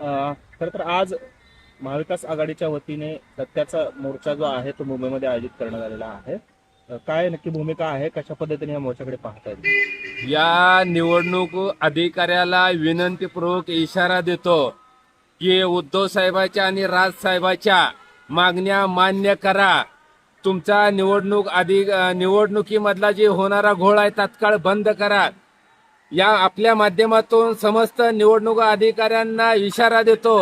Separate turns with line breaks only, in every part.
खरं तर आज महाविकास आघाडीच्या वतीने सत्याचा मोर्चा जो आहे तो मुंबईमध्ये आयोजित करण्यात आलेला आहे. काय नक्की भूमिका आहे? कशा पद्धतीने या मोर्चाकडे पाहतायत
या निवडणूक अधिकाऱ्याला विनंतीपूर्वक इशारा देतो की उद्धव साहेबाच्या आणि राज साहेबाच्या मागण्या मान्य करा. तुमचा निवडणूक अधिक निवडणुकीमधला जे होणारा घोळ आहे तात्काळ बंद करा. या आपल्या माध्यमातून समस्त निवडणूक अधिकाऱ्यांना इशारा देतो.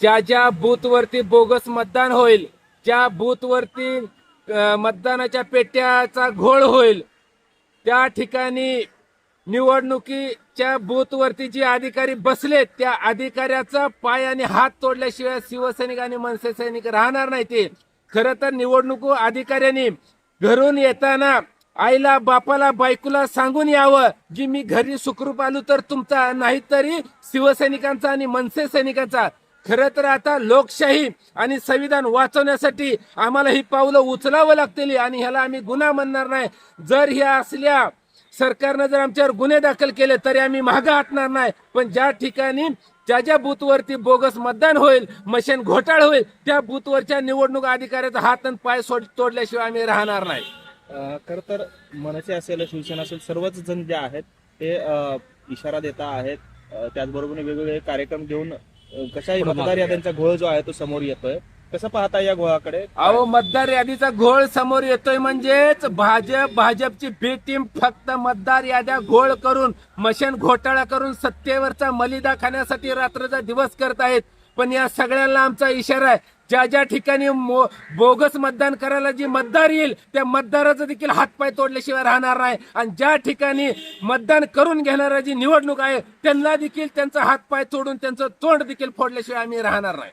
ज्या ज्या बूथवरती बोगस मतदान होईल ज्या बूथवरती मतदानाच्या पेट्याचा घोळ होईल त्या ठिकाणी निवडणुकीच्या बूथवरती जे अधिकारी बसले त्या अधिकाऱ्याचा पाय आणि हात तोडल्याशिवाय शिवसैनिक आणि मनसे सैनिक राहणार नाही ते खरं तर निवडणूक अधिकाऱ्यांनी घरून येताना आईला बापाला बायकोला सांगून यावं. की मी घरी सुखरूप आलो तर तुमचा नाही तरी शिवसैनिकांचा आणि मनसे सैनिकांचा. खरं तर आता लोकशाही आणि संविधान वाचवण्यासाठी आम्हाला ही पावलं उचलावं लागतील आणि ह्याला आम्ही गुन्हा म्हणणार नाही. जर ह्या असल्या सरकारनं जर आमच्यावर गुन्हे दाखल केले तरी आम्ही मागं हटणार नाही. पण ज्या ठिकाणी ज्या ज्या बूथवरती बोगस मतदान होईल मशीन घोटाळ होईल त्या बूथवरच्या निवडणूक अधिकाऱ्याचा हात आणि पाय सोड तोडल्याशिवाय आम्ही राहणार नाही.
खरं तर मनसे असेल शिवसेना असेल सर्वच जण जे आहेत ते इशारा देता आहेत. त्याचबरोबर वेगवेगळे कार्यक्रम घेऊन कशाही मतदार याद्यांचा घोळ जो आहे तो समोर येतोय. कसं पाहता या घोळाकडे?
अहो मतदार यादीचा घोळ समोर येतोय म्हणजेच भाजप भाजपची बी टीम फक्त मतदार याद्या घोळ करून मशन घोटाळा करून सत्तेवरचा मलिदा खाण्यासाठी रात्रचा दिवस करत आहेत. पण या सगळ्यांना आमचा इशारा आहे. ज्या ज्या ठिकाणी बोगस मतदान करायला जी मतदार येईल त्या मतदाराचा देखील हातपाय तोडल्याशिवाय राहणार नाही. आणि ज्या ठिकाणी मतदान करून घेणारा जी निवडणूक आहे त्यांना देखील त्यांचा हातपाय तोडून त्यांचं तोंड देखील फोडल्याशिवाय आम्ही राहणार नाही.